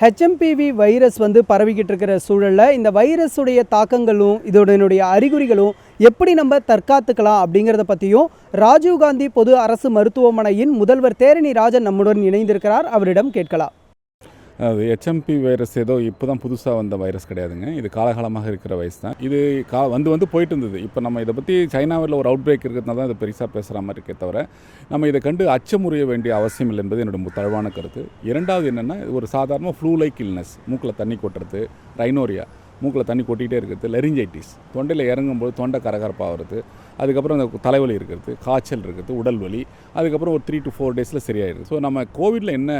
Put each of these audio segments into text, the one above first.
HMPV virus வந்து பரவிக்கிட்டு இருக்கிற சூழலில் இந்த வைரஸுடைய தாக்கங்களும் இதனுடைய அறிகுறிகளும் எப்படி நம்ம தற்காத்துக்கலாம் அப்படிங்கிறத பற்றியும் ராஜீவ்காந்தி பொது அரசு மருத்துவமனையின் முதல்வர் தேரணி ராஜன் நம்முடன் இணைந்திருக்கிறார். அவரிடம் கேட்கலாம். ஹெச்எம்பி வைரஸ் ஏதோ இப்போ தான் புதுசாக வந்த வைரஸ் கிடையாதுங்க. இது காலகாலமாக இருக்கிற வைரஸ் தான். இது கா வந்து வந்து போயிட்டு இருந்தது. இப்போ நம்ம இதை பற்றி சைனாவில் ஒரு அவுட் பிரேக் இருக்கிறதுனால தான் இது பெருசாக பேசுகிற மாதிரி இருக்கே தவிர நம்ம இதை கண்டு அச்சமுறைய வேண்டிய அவசியம் இல்லை என்பது என்னோட மு- கருத்து. இரண்டாவது என்னென்னா ஒரு சாதாரண ஃப்ளூ லைக் இல்னஸ் மூக்கில் தண்ணி கொட்டுறது ரைனோரியா மூக்கில் தண்ணி கொட்டிகிட்டே இருக்கிறது லெரிஞ்சைட்டிஸ் தொண்டையில் இறங்கும்போது தொண்டை கரகரப்பாகிறது அதுக்கப்புறம் அந்த தலைவலி இருக்கிறது காய்ச்சல் இருக்கிறது உடல் வலி அதுக்கப்புறம் ஒரு த்ரீ டு ஃபோர் டேஸில் சரியாயிடுது. ஸோ நம்ம கோவிடில் என்ன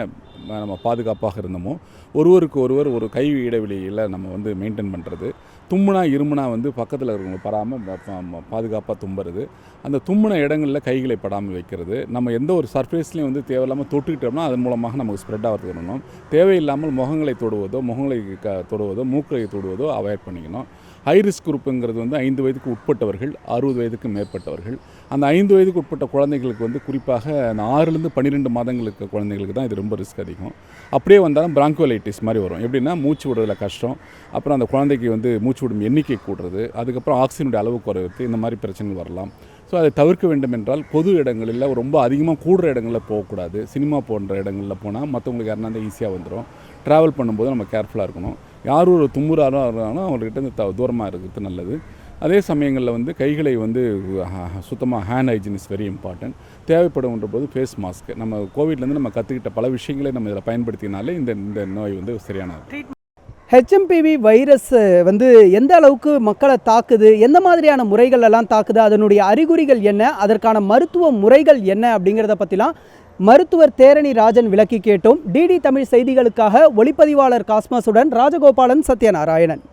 நம்ம பாதுகாப்பாக இருந்தோமோ ஒருவருக்கு ஒருவர் ஒரு கை இடைவெளியில் நம்ம வந்து மெயின்டைன் பண்ணுறது தும்முனா இருமுனா வந்து பக்கத்தில் இருக்கிறவங்க படாமல் பாதுகாப்பாக தும்புறது அந்த தும்முன இடங்களில் கைகளை படாமல் வைக்கிறது நம்ம எந்த ஒரு சர்ஃபேஸ்லையும் வந்து தேவையில்லாமல் தொட்டுக்கிட்டோம்னா அதன் மூலமாக நமக்கு ஸ்ப்ரெட் ஆகிறது பண்ணணும் தேவையில்லாமல் முகங்களை தொடுவதோ முகங்களை க தொடுவதோ மூக்களை தொடுவதோ அவாய்ட் பண்ணிக்கணும். ஹை ரிஸ்க் குரூப்புங்கிறது வந்து ஐந்து வயதுக்கு உட்பட்டவர்கள் அறுபது வயதுக்கு மேற்பட்டவர்கள். அந்த ஐந்து வயதுக்கு உட்பட்ட குழந்தைகளுக்கு வந்து குறிப்பாக அந்த ஆறுலேருந்து பன்னிரெண்டு மாதங்களுக்கு குழந்தைகளுக்கு தான் இது ரொம்ப ரிஸ்க் அதிகம். அப்படியே வந்தாலும் பிராங்கோலைட்டிஸ் மாதிரி வரும். எப்படின்னா மூச்சு விடுறதுல கஷ்டம். அப்புறம் அந்த குழந்தைக்கு வந்து மூச்சு விடும் எண்ணிக்கை கூடுறது. அதுக்கப்புறம் ஆக்சிஜனுடைய அளவு குறைவது. இந்த மாதிரி பிரச்சனைகள் வரலாம். ஸோ அதை தவிர்க்க வேண்டும் என்றால் பொது இடங்களில் ரொம்ப அதிகமாக கூடுற இடங்களில் போகக்கூடாது. சினிமா போன்ற இடங்களில் போனால் மற்றவங்களுக்கு யாருனா ஈஸியாக வந்துடும் ட்ராவல் பண்ணும்போது நம்ம கேர்ஃபுல்லாக இருக்கணும். யார் ஒரு தும்முறாரோ இருக்காங்களோ அவங்கக்கிட்ட இருந்து த தூரமாக இருக்கிறது நல்லது. அதே சமயங்களில் வந்து கைகளை வந்து சுத்தமாக hand hygiene is very important தேவைப்படும்ன்ற போது ஃபேஸ் மாஸ்க் நம்ம கோவிட்லேருந்து நம்ம கற்றுக்கிட்ட பல விஷயங்களை நம்ம இதில் பயன்படுத்தினாலே இந்த இந்த நோய் வந்து சரியானது. ஹெச்எம்பிவி வைரஸ் வந்து எந்த அளவுக்கு மக்களை தாக்குது எந்த மாதிரியான முறைகள் எல்லாம் தாக்குது அதனுடைய அறிகுறிகள் என்ன அதற்கான மருத்துவ முறைகள் என்ன அப்படிங்கிறத பற்றிலாம் மருத்துவர் தேரணி ராஜன் விளக்கி கேட்டோம். டிடி தமிழ் செய்திகளுக்காக ஒளிப்பதிவாளர் காஸ்மாசுடன் ராஜகோபாலன் சத்யநாராயணன்.